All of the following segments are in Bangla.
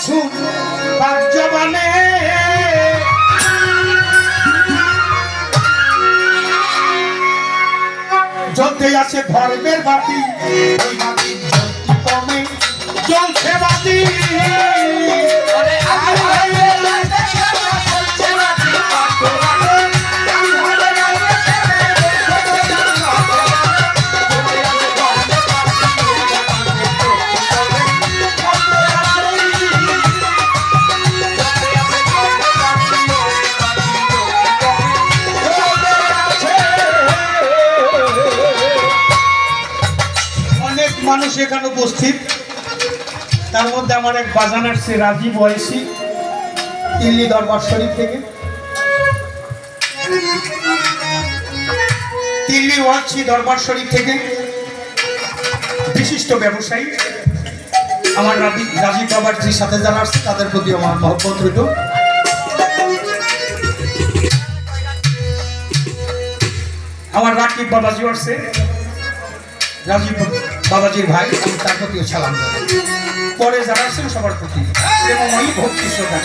আছো বাগজবানে জ্বলতে আছে ধর্মের বাতি ওই বাতি জ্বলতে কমে জ্বলছে বাতি। আরে মানুষ এখানে উপস্থিত। তার মধ্যে আমার এক বাজান আসছে, রাজীব বয়সী দিল্লি দরবার শরীফ থেকে। দিল্লি ওয়াচ্ছি দরবার শরীফ থেকে বিশিষ্ট ব্যবসায়ী আমার রাবি- রাজীব বাবাজির সাথে যারা আসছে, তাদের প্রতি আমার মহব্বত রইল। আমার রাকিব বাবাজি আসছে। রাজীব বাবাজির ভাই আমি তার প্রতিও সালাম। পরে যারা আছেন সবার প্রতি এবং ওই ভক্তি শ্রদ্ধা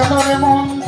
যেন রে মন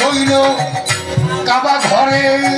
হইল কাবা ঘরে।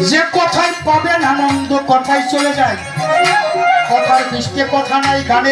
যে কথায় পাবেন আনন্দ কথায় চলে যায়। কথার বৃষ্টি কথা নাই গানে